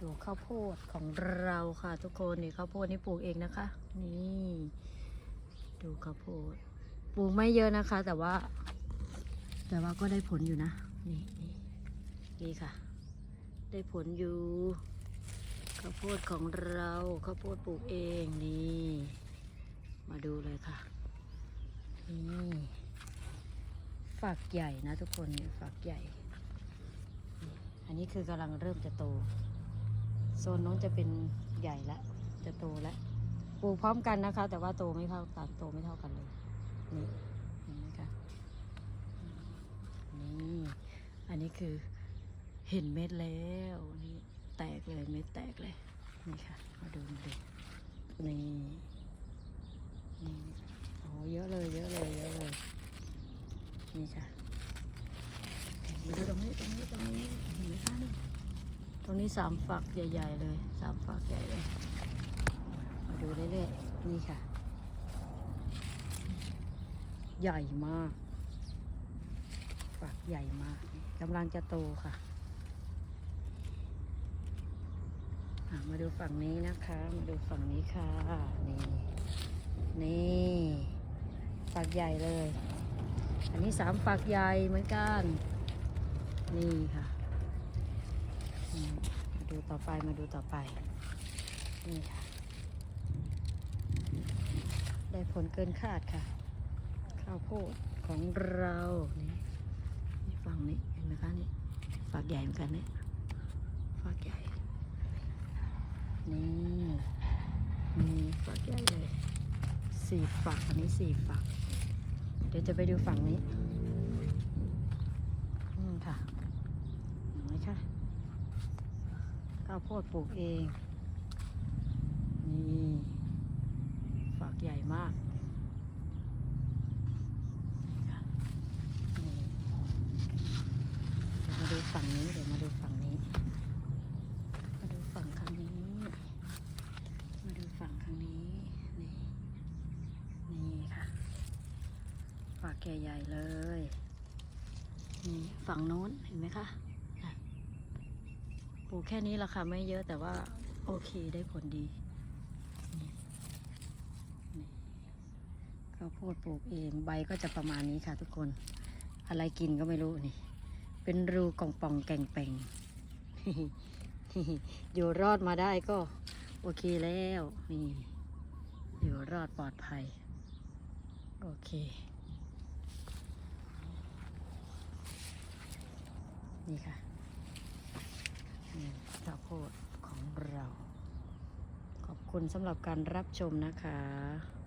ดูข้าวโพดของเราค่ะ ทุกคนนี่ข้าวโพดนี่ปลูกเองนะคะ นี่ ดูข้าวโพดปลูกไม่เยอะนะคะ แต่ว่า แต่ว่าก็ได้ผลอยู่นะ นี่นี่นี่ค่ะ ได้ผลอยู่ข้าวโพดของเราข้าวโพดปลูกเองนี่ มาดูเลยค่ะนี่ฝักใหญ่นะทุกคนฝักใหญ่ อันนี้คือกำลังเริ่มจะโต โซนนู้นจะเป็นใหญ่แล้วจะโตแล้วปลูกพร้อมกันนะคะ แต่ว่าโตไม่เท่ากันโตไม่เท่ากันเลย นี่เห็นไหมคะนี่ อันนี้คือเห็นเม็ดแล้วนี่แตกเลยเม็ดแตกเลย นี่ค่ะ มาดูมาดูนี่นี่โอ้เยอะเลยเยอะเลยเยอะเลยนี่ค่ะดูตรงนี้ตรงนี้ตรงนี้เห็นไหมคะนี่ต รงนี้สามฝักใหญ่ ๆ เลยสามฝักใหญ่เลย มาดูเรื่อยๆนี่ค่ะ ใหญ่มาก ฝักใหญ่มากกำลังจะโตค่ะมาดูฝั่งนี้นะคะ มาดูฝั่งนี้ค่ะ นี่ นี่ฝักใหญ่เลย อันนี้สามฝักใหญ่เหมือนกัน นี่ค่ะ มาดูต่อไปมาดูต่อไป นี่ค่ะ ได้ผลเกินคาดค่ะ ข้าวโพดของเรานี่นี่ฝั่งนี้เห็นไหมคะนี่ฝักใหญ่เหมือนกันเนี่ยฝักใหญ่ นี่นี่ฝักใหญ่เลยสี่ฝักอันนี้สี่ฝัก เดี๋ยวจะไปดูฝั่งนี้ อืมค่ะเห็นไหมคะ ข้าวโพดปลูกเอง นี่ฝักใหญ่มากมาดูฝั่งนี้เดี๋ยวมาดูฝั่งนี้ มาดูฝั่งข้างนี้ มาดูฝั่งข้างนี้ นี่ นี่ค่ะฝักใหญ่ๆเลย นี่ฝั่งโน้นเห็นไหมคะ ปลูกแค่นี้ละค่ะไม่เยอะแต่ว่าโอเคได้ผลดีนี่นี่ข้าวโพดปลูกเองใบก็จะประมาณนี้ค่ะทุกคน อะไรกินก็ไม่รู้นี่ เป็นรูกล่องป่องแก่งแป่งอยู่รอดมาได้ก็โอเคแล้วนี่อยู่รอดปลอดภัย โอเค นี่ค่ะ ข้าวโพดของเรา ขอบคุณสำหรับการรับชมนะคะ